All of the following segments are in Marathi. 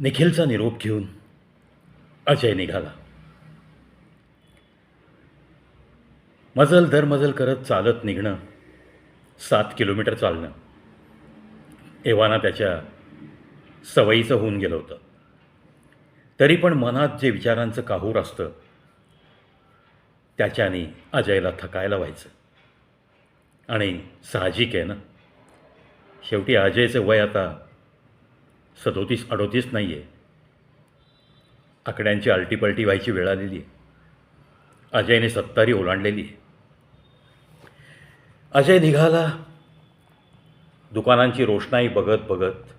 निखिलचा निरोप घेऊन अजय निघाला. मजल दर मजल करत चालत निघणं सात किलोमीटर चालणं एव्हाना त्याच्या सवयीचं होऊन गेलं होतं. तरी पण मनात जे विचारांचं काहूर असतं त्याच्याने अजयला थकायला व्हायचं. आणि साहजिक आहे ना? शेवटी अजयचं वय आता सदोतीस अडोतीस नाही आहे आकड्यांची आलटीपलटी व्हायची वेळ आलेली आहे अजयने सत्तारी ओलांडलेली आहे. अजय निघाला. दुकानांची रोषणाई बघत बघत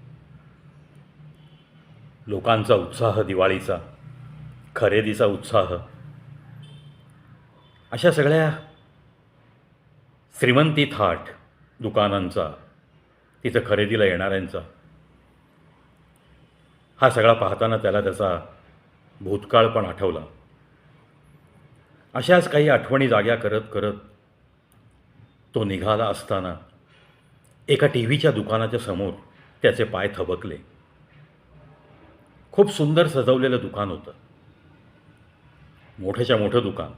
लोकांचा उत्साह दिवाळीचा खरेदीचा उत्साह अशा सगळ्या श्रीमंती थाट दुकानांचा तिथं खरेदीला येणाऱ्यांचा हा सगळा पाहताना त्याला त्याचा भूतकाळ पण आठवला. अशाच काही आठवणी जाग्या करत करत तो निघाला असताना एका टी व्हीच्या दुकानाच्या समोर त्याचे पाय थबकले. खूप सुंदर सजवलेलं दुकान होतं. मोठ्याच्या मोठं दुकान.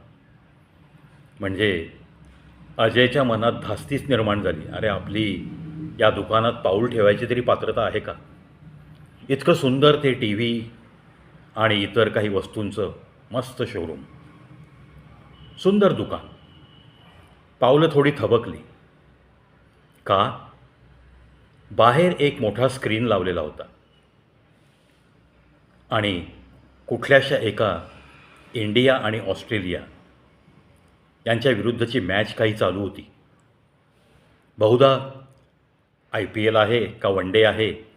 म्हणजे अजयच्या मनात धास्तीच निर्माण झाली. अरे आपली या दुकानात पाऊल ठेवायची तरी पात्रता आहे का? इतकं सुंदर ते टी व्ही आणि इतर काही वस्तूंचं मस्त शोरूम सुंदर दुकान. पावलं थोडी थबकली. का? बाहेर एक मोठा स्क्रीन लावलेला होता. आणि कुठल्याशा एका इंडिया आणि ऑस्ट्रेलिया यांच्या विरुद्धची मॅच काही चालू होती. बहुधा आय पी एल आहे का वन डे आहे?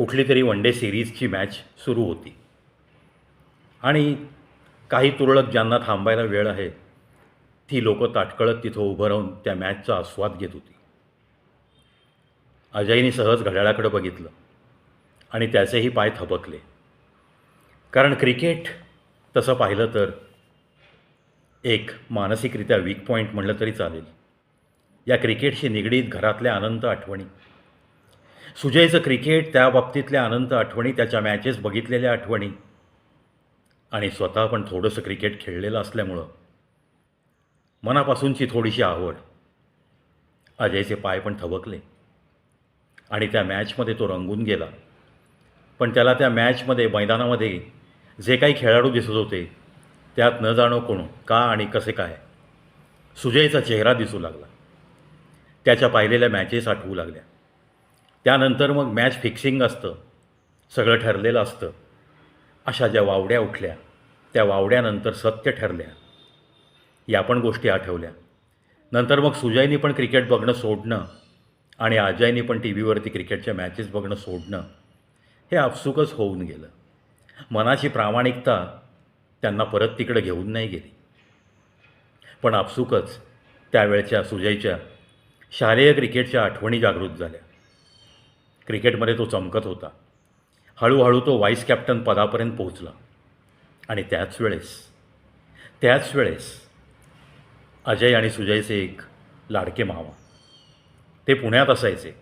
कुठली तरी वन डे सिरीजची मॅच सुरू होती. आणि काही तुरळक ज्यांना थांबायला वेळ आहे ती लोकं ताटकळत तिथं उभं राहून त्या मॅचचा आस्वाद घेत होती. अजयने सहज घड्याळाकडे बघितलं आणि त्याचेही पाय थबकले कारण क्रिकेट तसं पाहिलं तर एक मानसिकरित्या वीक पॉईंट म्हटलं तरी चालेल. या क्रिकेटशी निगडीत घरातल्या अनंत आठवणी. सुजयचं क्रिकेट त्या बाबतीतल्या अनंत आठवणी त्याच्या मॅचेस बघितलेल्या आठवणी. आणि स्वतः पण थोडंसं क्रिकेट खेळलेलं असल्यामुळं मनापासूनची थोडीशी आवड. अजयचे पाय पण थबकले. आणि त्या मॅचमध्ये तो रंगून गेला. पण त्याला त्या मॅचमध्ये मैदानामध्ये जे काही खेळाडू दिसत होते त्यात न जाणो कोण का आणि कसे काय सुजयचा चेहरा दिसू लागला. त्याच्या पाहिलेल्या मॅचेस आठवू लागल्या. त्यानंतर मग मॅच फिक्सिंग असतं. सगळं ठरलेलं असतं. अशा ज्या वावड्या उठल्या त्या वावड्यानंतर सत्य ठरल्या. या पण गोष्टी आठवल्या. नंतर मग सुजयनी पण क्रिकेट बघणं सोडणं आणि अजयनी पण टी व्हीवरती क्रिकेटच्या मॅचेस बघणं सोडणं हे आपसुकच होऊन गेलं. मनाची प्रामाणिकता त्यांना परत तिकडे घेऊन नाही गेली. पण आपसुकच त्यावेळच्या सुजयच्या शालेय क्रिकेटच्या आठवणी जागृत झाल्या. क्रिकेटमध्ये तो चमकत होता. हळूहळू तो व्हाईस कॅप्टन पदापर्यंत पोहोचला. आणि त्याच वेळेस त्याच वेळेस अजय आणि सुजयचे एक लाडके मावा ते पुण्यात असायचे.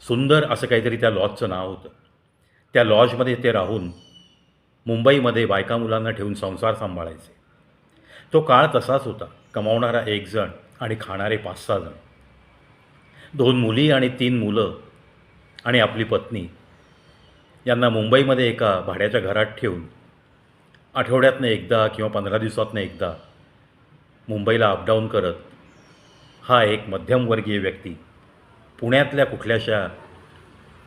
सुंदर असं काहीतरी त्या लॉजचं नाव होतं. त्या लॉजमध्ये ते राहून मुंबईमध्ये बायका मुलांना ठेवून संसार सांभाळायचे. तो काळ तसाच होता. कमावणारा एक जण आणि खाणारे पाच सहा जण. दोन मुली आणि तीन मुलं आणि आपली पत्नी यांना मुंबईमध्ये एका भाड्याच्या घरात ठेवून आठवड्यातनं एकदा किंवा पंधरा दिवसातनं एकदा मुंबईला अपडाऊन करत हा एक मध्यमवर्गीय व्यक्ती पुण्यातल्या कुठल्याशा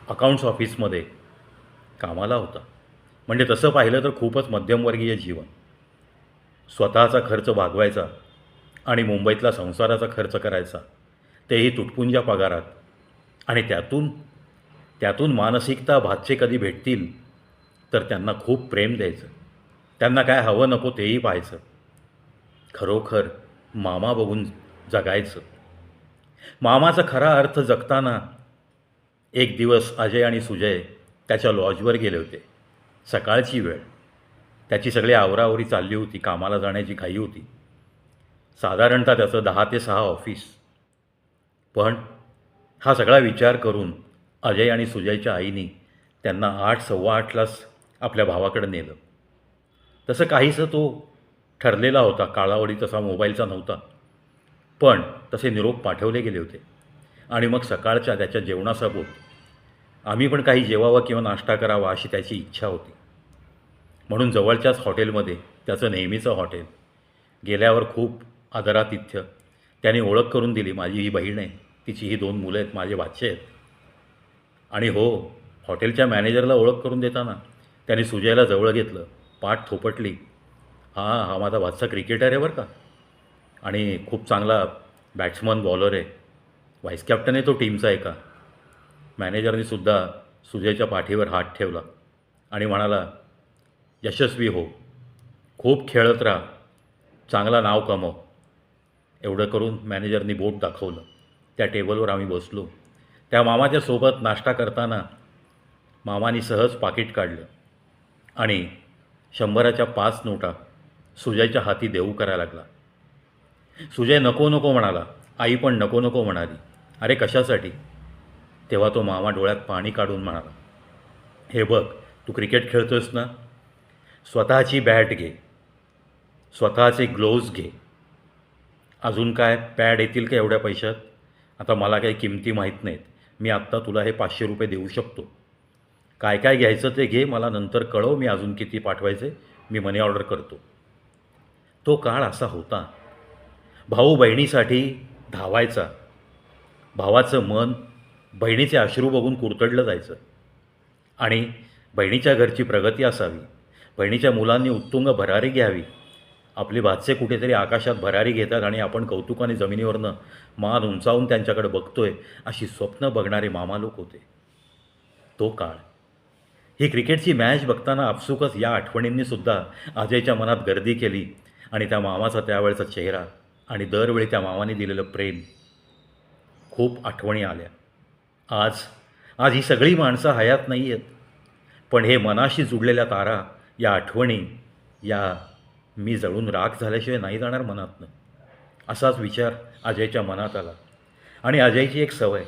अकाउंट्स ऑफिसमध्ये कामाला होता. म्हणजे तसं पाहिलं तर खूपच मध्यमवर्गीय जीवन. स्वतःचा खर्च भागवायचा आणि मुंबईतला संसाराचा खर्च करायचा तेही तुटपुंजा पगारात आणि त्यातून त्यातून मानसिकता भातचे कधी भेटतील तर त्यांना खूप प्रेम द्यायचं. त्यांना काय हवं नको तेही पाहायचं. खरोखर मामा बघून जगायचं. मामाचा खरा अर्थ जगताना एक दिवस अजय आणि सुजय त्याच्या लॉजवर गेले होते. सकाळची वेळ. त्याची सगळी आवराआवरी चालली होती कामाला जाण्याची घाई होती. साधारणतः त्याचं दहा ते सहा ऑफिस. पण हा सगळा विचार करून अजय आणि सुजयच्या आईनी त्यांना आठ सव्वा आठलाच आपल्या भावाकडे नेलं. तसं काहीसं तो ठरलेला होता काळावडी तसा मोबाईलचा नव्हता. पण तसे निरोप पाठवले गेले होते. आणि मग सकाळच्या त्याच्या जेवणासोबत आम्ही पण काही जेवावं किंवा नाश्ता करावा अशी त्याची इच्छा होती. म्हणून जवळच्याच हॉटेलमध्ये त्याचं नेहमीचं हॉटेल गेल्यावर खूप आदरातिथ्य त्याने ओळख करून दिली माझी ही बहीण आहे तिची ही दोन मुलं आहेत माझे बादशे आहेत आणि हो हॉटेलच्या मॅनेजरला ओळख करून देताना त्याने सुजयला जवळ घेतलं पाठ थोपटली. हां हा माझा बादशा क्रिकेटर आहे बरं का? आणि खूप चांगला बॅट्समन बॉलर आहे. व्हाईस कॅप्टन आहे तो टीमचा एका. मॅनेजरने सुद्धा सुजयच्या पाठीवर हात ठेवला आणि म्हणाला यशस्वी हो. खूप खेळत राहा. चांगला नाव कमव. एवढं करून मॅनेजरनी बोट दाखवलं. त्या टेबलवर आम्ही बसलो. त्या मामाच्या सोबत नाश्ता करताना मामाने सहज पाकिट काढलं आणि शंभराच्या पाच नोटा सुजयच्या हाती देऊ करायला लागला. सुजय नको नको म्हणाला आई पण नको नको म्हणाली. अरे कशासाठी? तेव्हा तो मामा डोळ्यात पाणी काढून म्हणाला हे बघ तू क्रिकेट खेळतोयस ना? स्वतःची बॅट घे. स्वतःचे ग्लोव्ज घे. अजून काय पॅड येतील का एवढ्या पैशात? आता मला काही किमती माहीत नाहीत. मी आत्ता तुला हे पाचशे रुपये देऊ शकतो. काय काय घ्यायचं ते घे मला नंतर कळव मी अजून किती पाठवायचे मी मनी ऑर्डर करतो. तो काळ असा होता. भाऊ बहिणीसाठी धावायचा. भावाचं मन बहिणीचे अश्रू बघून कुरतडलं जायचं. आणि बहिणीच्या घरची प्रगती असावी. बहिणीच्या मुलांनी उत्तुंग भरारी घ्यावी. आपली भातसे कुठेतरी आकाशात भरारी घेतात आणि आपण कौतुकाने जमिनीवरनं मान उंचावून त्यांच्याकडे बघतोय अशी स्वप्न बघणारे मामा लोक होते. तो काळ. ही क्रिकेटची मॅच बघताना आपसुकच या आठवणींनी सुद्धा अजयच्या मनात गर्दी केली आणि त्या मामाचा त्यावेळचा चेहरा आणि दरवेळी त्या मामाने दिलेलं प्रेम खूप आठवणी आल्या. आज आज ही सगळी माणसं हयात नाही आहेत पण हे मनाशी जुडलेल्या तारा या आठवणी या मी जळून राख झाल्याशिवाय नाही जाणार मनातनं. असाच विचार अजयच्या मनात आला. आणि अजयची एक सवय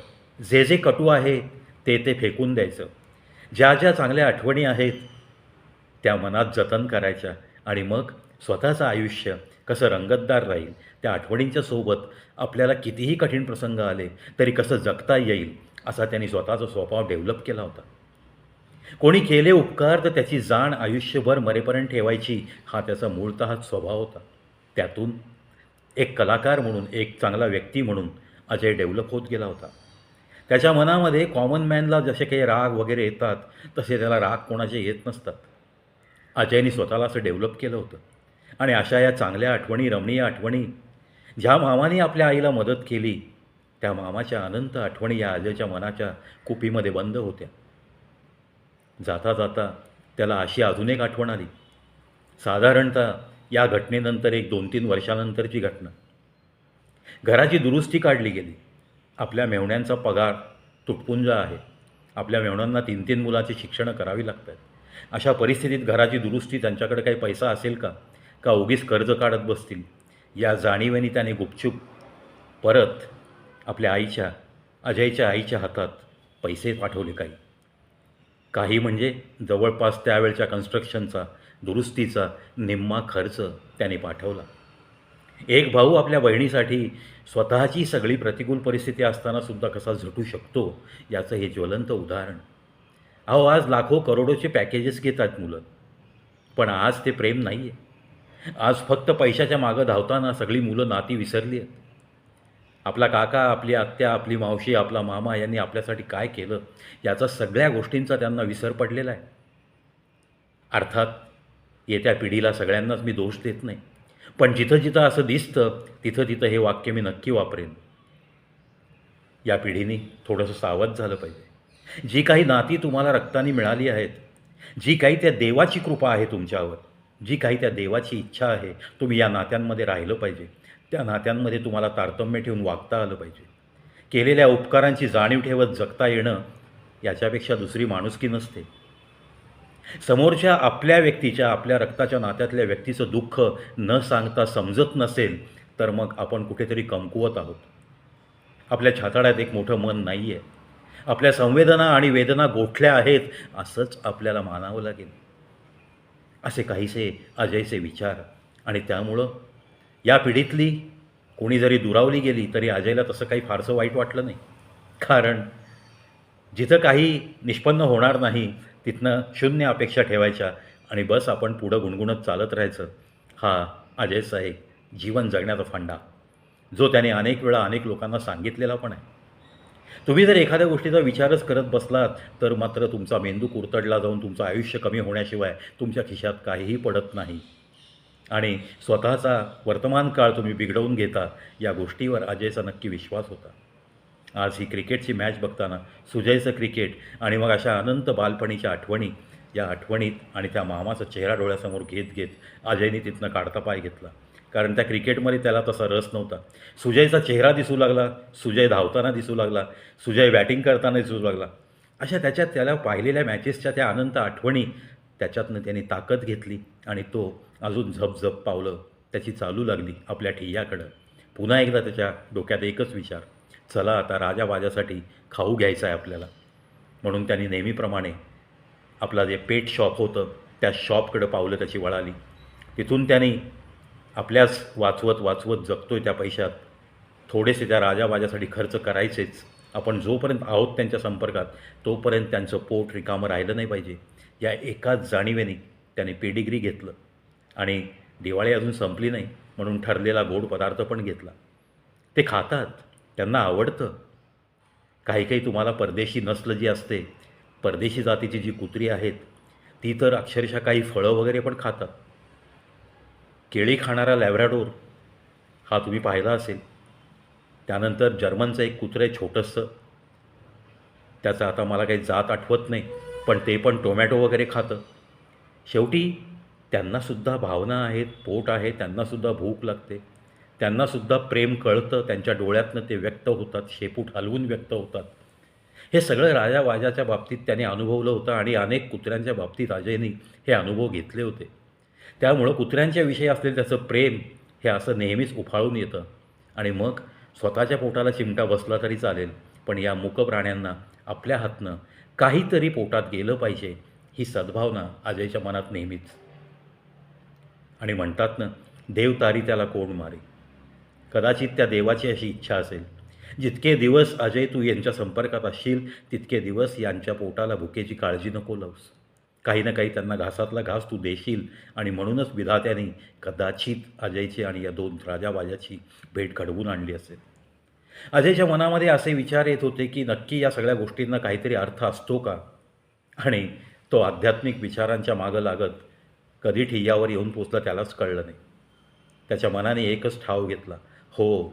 जे जे कटू आहे ते ते फेकून द्यायचं. ज्या ज्या चांगल्या आठवणी आहेत त्या मनात जतन करायच्या आणि मग स्वतःचं आयुष्य कसं रंगतदार राहील त्या आठवणींच्या सोबत आपल्याला कितीही कठीण प्रसंग आले तरी कसं जगता येईल असा त्यांनी स्वतःचा स्वभाव डेव्हलप केला होता. कोणी केले उपकार तर त्याची जाण आयुष्यभर मरेपर्यंत ठेवायची हा त्याचा मूळतःच स्वभाव होता. त्यातून एक कलाकार म्हणून एक चांगला व्यक्ती म्हणून अजय डेव्हलप होत गेला होता. त्याच्या मनामध्ये कॉमन मॅनला जसे काही राग वगैरे येतात तसे त्याला राग कोणाचे येत नसतात. अजयने स्वतःला असं डेव्हलप केलं होतं. आणि अशा या चांगल्या आठवणी रमणीय आठवणी ज्या मामाने आपल्या आईला मदत केली त्या मामाच्या अनंत आठवणी या अजयच्या मनाच्या कुपीमध्ये बंद होत्या. जाता जाता त्याला अशी अजून एक आठवण आली. साधारणतः या घटनेनंतर एक दोन तीन वर्षानंतरची घटना. घराची दुरुस्ती काढली गेली. आपल्या मेवण्यांचा पगार तुटपुंजा आहे. आपल्या मेवण्यांना तीन तीन मुलाची शिक्षणं करावी लागतात. अशा परिस्थितीत घराची दुरुस्ती त्यांच्याकडे काही पैसा असेल का? का उगीच कर्ज काढत बसतील? या जाणीवेने त्याने गुपचूप परत आपल्या आईच्या अजयच्या आईच्या हातात पैसे पाठवले काही. काही म्हणजे जवळपास त्यावेळच्या कन्स्ट्रक्शनचा दुरुस्तीचा निम्मा खर्च त्याने पाठवला. एक भाऊ आपल्या बहिणीसाठी स्वतःची सगळी प्रतिकूल परिस्थिती असतानासुद्धा कसा झटू शकतो याचं हे ज्वलंत उदाहरण. अहो आज लाखो करोडोचे पॅकेजेस घेतात मुलं. पण आज ते प्रेम नाही आहे आज फक्त पैशाच्या मागं धावताना सगळी मुलं नाती विसरली आहेत. आपला काका आपली आत्या आपली मावशी आपला मामा यांनी आपल्यासाठी काय केलं याचा सगळ्या गोष्टींचा त्यांना विसर पडलेला आहे. अर्थात येत्या पिढीला सगळ्यांनाच मी दोष देत नाही. पण जिथं जिथं असं दिसतं तिथं तिथं हे वाक्य मी नक्की वापरेन. या पिढीने थोडंसं सावध झालं पाहिजे. जी काही नाती तुम्हाला रक्तानी मिळाली आहेत जी काही त्या देवाची कृपा आहे तुमच्यावर जी काही त्या देवाची इच्छा आहे तुम्ही या नात्यांमध्ये राहिलं पाहिजे. त्या नात्यांमध्ये तुम्हाला तारतम्य ठेवून वागता आलं पाहिजे. केलेल्या उपकारांची जाणीव ठेवत जगता येणं याच्यापेक्षा दुसरी माणुसकी नसते. समोरच्या आपल्या व्यक्तीच्या आपल्या रक्ताच्या नात्यातल्या व्यक्तीचं दुःख न सांगता समजत नसेल तर मग आपण कुठेतरी कमकुवत आहोत. आपल्या छाताड्यात एक मोठं मन नाही आहे आपल्या संवेदना आणि वेदना गोठल्या आहेत असंच आपल्याला मानावं लागेल. असे काहीसे अजयचे विचार आणि त्यामुळं या पिढीतली कोणी जरी दुरावली गेली तरी अजयला तसं काही फारसं वाईट वाटलं नाही. कारण जिथं काही निष्पन्न होणार नाही तिथनं शून्य अपेक्षा ठेवायच्या आणि बस आपण पुढं गुणगुणत चालत राहायचं हा अजयचा एक जीवन जगण्याचा फंडा जो त्याने अनेक वेळा अनेक लोकांना सांगितलेला पण आहे. तुम्ही जर एखाद्या गोष्टीचा विचारच करत बसलात तर मात्र तुमचा मेंदू कुरतडला जाऊन तुमचं आयुष्य कमी होण्याशिवाय तुमच्या खिशात काहीही पडत नाही. आणि स्वतःचा वर्तमान काळ तुम्ही बिघडवून घेता या गोष्टीवर अजयचा नक्की विश्वास होता. आज ही क्रिकेटची मॅच बघताना सुजयचं क्रिकेट आणि मग अशा अनंत बालपणीच्या आठवणी या आठवणीत आणि त्या मामाचा चेहरा डोळ्यासमोर घेत घेत अजयने तिथनं काढता पाय घेतला. कारण त्या क्रिकेटमध्ये त्याला तसा रस नव्हता. सुजयचा चेहरा दिसू लागला सुजय धावताना दिसू लागला सुजय बॅटिंग करताना दिसू लागला. अशा त्याच्यात त्याला पाहिलेल्या मॅचेसच्या त्या अनंत आठवणी त्याच्यातनं त्याने ताकद घेतली आणि तो अजून झपझप पावलं त्याची चालू लागली आपल्या ठिय्याकडं. पुन्हा एकदा त्याच्या डोक्यात एकच विचार चला आता राजाबाजासाठी खाऊ घ्यायचं आहे आपल्याला. म्हणून त्यांनी नेहमीप्रमाणे आपला जे पेट शॉप होतं त्या शॉपकडं पावलं त्याची वळाली. तिथून त्याने आपल्याच वाचवत वाचवत जगतोय त्या पैशात. थोडेसे त्या राजाबाजासाठी खर्च करायचेच. आपण जोपर्यंत आहोत त्यांच्या संपर्कात तोपर्यंत त्यांचं पोट रिकामं राहिलं नाही पाहिजे. या एकाच जाणीवेने त्याने पेडिग्री घेतलं. आणि दिवाळी अजून संपली नाही म्हणून ठरलेला गोड पदार्थ पण घेतला. ते खातात त्यांना आवडतं. काही काही तुम्हाला परदेशी नसलं जी असते परदेशी जातीची जी कुत्री आहेत ती तर अक्षरशः काही फळं वगैरे पण खातात. केळी खाणारा लॅब्राडोर हा तुम्ही पाहिला असेल. त्यानंतर जर्मनचं एक कुत्रं आहे छोटंसं. त्याचं आता मला काही जात आठवत नाही पण ते पण टोमॅटो वगैरे खातं. शेवटी त्यांनासुद्धा भावना आहेत पोट आहे त्यांनासुद्धा भूक लागते. त्यांनासुद्धा प्रेम कळतं त्यांच्या डोळ्यातनं ते व्यक्त होतात शेपूट हलवून व्यक्त होतात. हे सगळं राजा वाजाच्या बाबतीत त्याने अनुभवलं होतं आणि अनेक कुत्र्यांच्या बाबतीत अजयनी हे अनुभव घेतले होते. त्यामुळं कुत्र्यांच्या विषयी असलेलं त्याचं प्रेम हे असं नेहमीच उफाळून येतं. आणि मग स्वतःच्या पोटाला चिमटा बसला तरी चालेल पण या मूक प्राण्यांना आपल्या हातनं काहीतरी पोटात गेलं पाहिजे ही सद्भावना अजयच्या मनात नेहमीच. आणि म्हणतात ना देव तारी त्याला कोण मारे कदाचित त्या देवाची अशी इच्छा असेल. जितके दिवस अजय तू यांच्या संपर्कात असशील तितके दिवस यांच्या पोटाला भुकेची काळजी नको लावूस. काही ना काही त्यांना घासातला घास तू देशील आणि म्हणूनच विधात्याने कदाचित अजयची आणि या दोन राजाबाजाची भेट घडवून आणली असेल. अजयच्या मनामध्ये असे विचार येत होते की नक्की या सगळ्या गोष्टींना काहीतरी अर्थ असतो का? आणि तो आध्यात्मिक विचारांच्या मागं लागत कधी ठिय्यावर येऊन पोचला त्यालाच कळलं नाही. त्याच्या मनाने एकच ठाव घेतला हो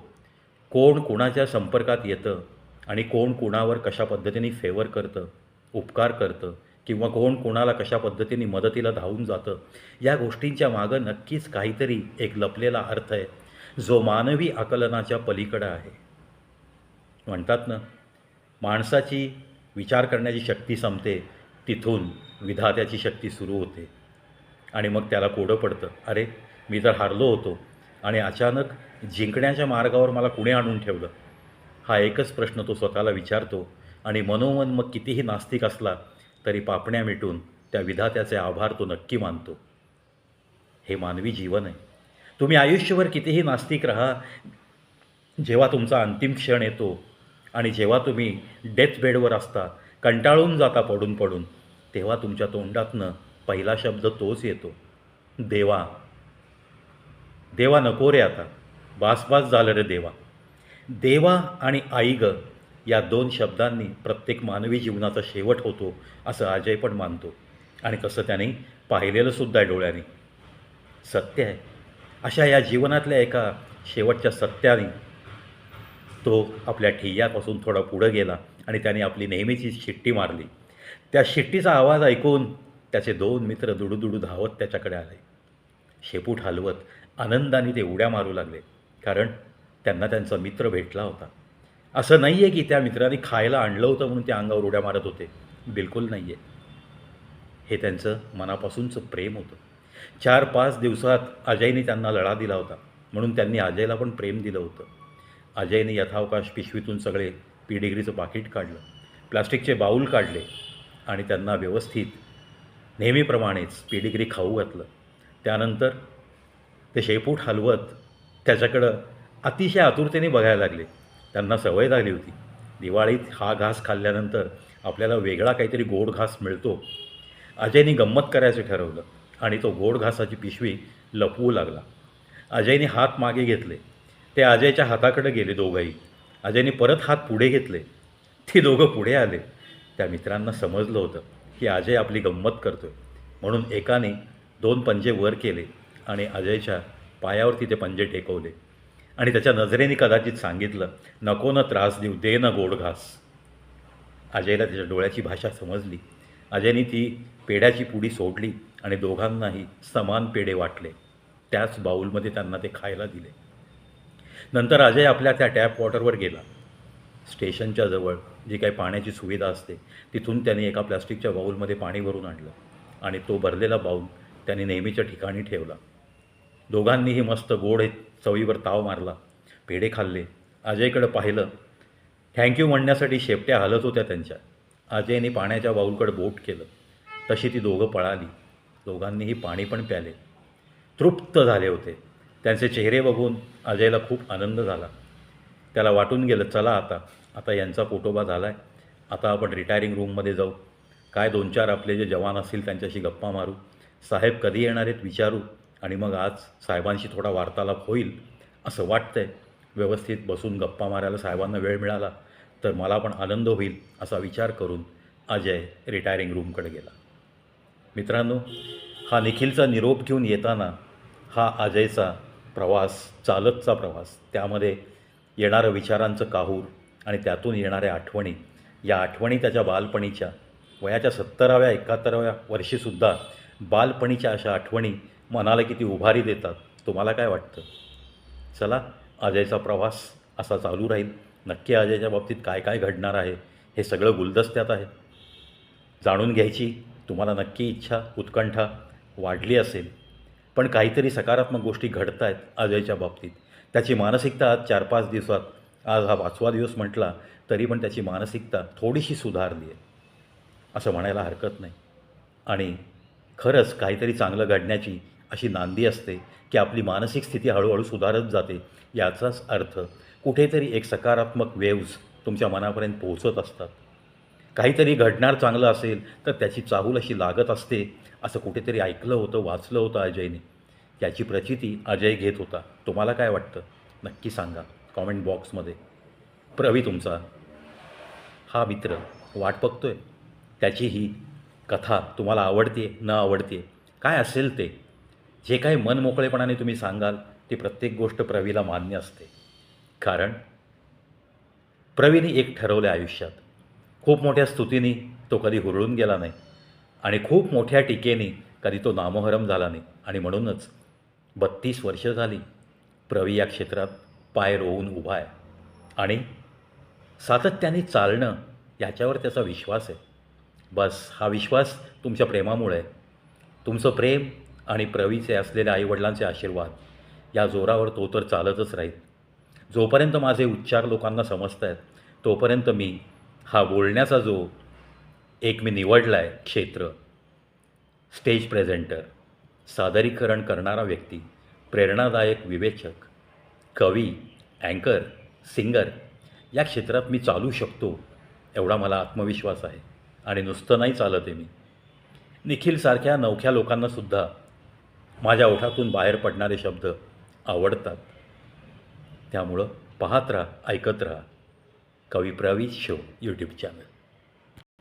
कोण कोणाच्या संपर्कात येतं आणि कोण कोणावर कशा पद्धतीने फेवर करतं उपकार करतं किंवा कोण कोणाला कशा पद्धतीने मदतीला धावून जातं या गोष्टींच्या मागं नक्कीच काहीतरी एक लपलेला अर्थ आहे. जो मानवी आकलनाच्या पलीकडं आहे. म्हणतात ना माणसाची विचार करण्याची शक्ती संपते तिथून विधात्याची शक्ती सुरू होते. आणि मग त्याला कोडं पडतं. अरे मी तर हारलो होतो. आणि अचानक जिंकण्याच्या मार्गावर मला कुणी आणून ठेवलं? हा एकच प्रश्न तो स्वतःला विचारतो. आणि मनोमन मग कितीही नास्तिक असला तरी पापण्या मिटून त्या विधात्याचे आभार तो नक्की मानतो. हे मानवी जीवन आहे. तुम्ही आयुष्यभर कितीही नास्तिक राहा जेव्हा तुमचा अंतिम क्षण येतो आणि जेव्हा तुम्ही डेथ बेडवर असता कंटाळून जाता पडून पडून तेव्हा तुमच्या तोंडातनं पहिला शब्द तोच येतो. देवा. देवा नको रे आता. बासबास झालं रे देवा. देवा आणि आई ग या दोन शब्दांनी प्रत्येक मानवी जीवनाचा शेवट होतो असं अजय पण मानतो. आणि तसं त्याने पाहिलेलं सुद्धा आहे डोळ्याने. सत्य आहे. अशा या जीवनातल्या एका शेवटच्या सत्याने तो आपल्या ठिय्यापासून थोडा पुढं गेला आणि त्याने आपली नेहमीची शिट्टी मारली. त्या शिट्टीचा आवाज ऐकून त्याचे दोन मित्र दुडूदुडू धावत त्याच्याकडे आले. शेपूट हलवत आनंदाने ते उड्या मारू लागले कारण त्यांना त्यांचा मित्र भेटला होता. असं नाही आहे की त्या मित्राने खायला आणलं होतं म्हणून त्या अंगावर उड्या मारत होते. बिलकुल नाही आहे हे त्यांचं मनापासूनचं प्रेम होतं. चार पाच दिवसात अजयने त्यांना लढा दिला होता म्हणून त्यांनी अजयला पण प्रेम दिलं होतं. अजयने यथावकाश पिशवीतून सगळे पी डिग्रीचं पाकिट काढलं प्लास्टिकचे बाऊल काढले आणि त्यांना व्यवस्थित नेहमीप्रमाणेच पेडिग्री खाऊ घातलं. त्यानंतर ते शेपूट हलवत त्याच्याकडं अतिशय आतुरतेने बघायला लागले. त्यांना सवय लागली होती. दिवाळीत हा घास खाल्ल्यानंतर आपल्याला वेगळा काहीतरी गोड घास मिळतो अजयने गंमत करायचं ठरवलं आणि तो गोड घासाची पिशवी लपवू लागला. अजयने हात मागे घेतले. ते अजयच्या हाताकडे गेले दोघंही. अजयने परत हात पुढे घेतले. ते दोघं पुढे आले. त्या मित्रांना समजलं होतं. की अजय आपली गंमत करतोय. म्हणून एकाने दोन पंजे वर केले आणि अजयच्या पायावरती ते पंजे टेकवले. आणि त्याच्या नजरेने कदाचित सांगितलं नको न त्रास देऊ दे न गोड घास. अजयला त्याच्या डोळ्याची भाषा समजली. अजयने ती पेढ्याची पुडी सोडली आणि दोघांनाही समान पेढे वाटले. त्याच बाऊलमध्ये त्यांना ते खायला दिले. नंतर अजय आपल्या त्या टॅप वॉटरवर गेला. स्टेशनच्या जवळ जी काही पाण्याची सुविधा असते तिथून त्यांनी एका प्लास्टिकच्या बाऊलमध्ये पाणी भरून आणलं आणि तो भरलेला बाऊल त्याने नेहमीच्या ठिकाणी ठेवला. दोघांनीही मस्त गोड चवीवर ताव मारला पेढे खाल्ले अजयकडं पाहिलं. थँक्यू म्हणण्यासाठी शेपट्या हलत होत्या त्यांच्या. अजयने पाण्याच्या बाऊलकडे बोट केलं. तशी ती दोघं पळाली. दोघांनीही पाणी पण प्याले. तृप्त झाले होते. त्यांचे चेहरे बघून अजयला खूप आनंद झाला. त्याला वाटून गेलं चला आता आता यांचा पोटोबा झाला आहे आता आपण रिटायरिंग रूममध्ये जाऊ. काय दोन चार आपले जे जवान असतील त्यांच्याशी गप्पा मारू. साहेब कधी येणार आहेत विचारू. आणि मग आज साहेबांशी थोडा वार्तालाप होईल असं वाटतंय. व्यवस्थित बसून गप्पा मारायला साहेबांना वेळ मिळाला तर मला पण आनंद होईल असा विचार करून अजय रिटायरिंग रूमकडे गेला. मित्रांनो हा निखिलचा निरोप घेऊन येताना हा अजयचा प्रवास चालतचा प्रवास त्यामध्ये येणारं विचारांचं काहूर आणि त्यातून येणाऱ्या आठवणी या आठवणी त्याच्या बालपणीच्या वयाच्या सत्तराव्या एकाहत्तराव्या वर्षीसुद्धा बालपणीच्या अशा आठवणी मनाला किती उभारी देतात तुम्हाला काय वाटतं? चला अजयचा प्रवास असा चालू राहील. नक्की अजयच्या बाबतीत काय काय घडणार आहे हे सगळं गुलदस्त्यात आहे. जाणून घ्यायची तुम्हाला नक्की इच्छा उत्कंठा वाढली असेल. पण काहीतरी सकारात्मक गोष्टी घडत आहेत अजयच्या बाबतीत. त्याची मानसिकता आज चार पाच दिवसात आज हा पाचवा दिवस म्हटला तरी पण त्याची मानसिकता थोडीशी सुधारली आहे. असं म्हणायला हरकत नाही. आणि खरंच काहीतरी चांगलं घडण्याची अशी नांदी असते की आपली मानसिक स्थिती हळूहळू सुधारत जाते. याचाच अर्थ कुठेतरी एक सकारात्मक वेव्ज तुमच्या मनापर्यंत पोहोचत असतात. काहीतरी घडणार चांगलं असेल तर त्याची चाहूल अशी लागत असते असं कुठेतरी ऐकलं होतं वाचलं होतं अजयने. याची प्रचिती अजय घेत होता. तुम्हाला काय वाटतं? नक्की सांगा. कॉमेंट बॉक्समध्ये. प्रवी तुमचा हा मित्र वाट बघतो आहे त्याची ही कथा तुम्हाला आवडते न आवडते काय असेल ते? जे काही मनमोकळेपणाने तुम्ही सांगाल ती प्रत्येक गोष्ट प्रवीला मान्य असते. कारण प्रवीने एक ठरवलं आयुष्यात. खूप मोठ्या स्तुतीने तो कधी हुरळून गेला नाही आणि खूप मोठ्या टीकेने कधी तो नामोहरम झाला नाही. आणि म्हणूनच बत्तीस वर्ष झाली प्रवी या क्षेत्रात पाय रोवून उभा आहे. आणि सातत्याने चालणं याच्यावर त्याचा विश्वास आहे. बस हा विश्वास तुमच्या प्रेमामुळे तुमचं प्रेम आणि प्रवीचे असलेल्या आईवडिलांचे आशीर्वाद या जोरावर तो तर चालतच राहील. जोपर्यंत माझे उच्चार लोकांना समजत आहेत तोपर्यंत मी हा बोलण्याचा जो एक मी निवडला आहे क्षेत्र स्टेज प्रेझेंटर सादरीकरण करणारा व्यक्ती प्रेरणादायक विवेचक कवी अँकर सिंगर या क्षेत्रात मी चालू शकतो एवढा मला आत्मविश्वास आहे. आणि नुसतं नाही चालत आहे मी. निखिलसारख्या नवख्या लोकांनासुद्धा माझ्या ओठातून बाहेर पडणारे शब्द आवडतात. त्यामुळं पाहत राहा ऐकत राहा. कवी प्रवीज शो यूट्यूब चॅनल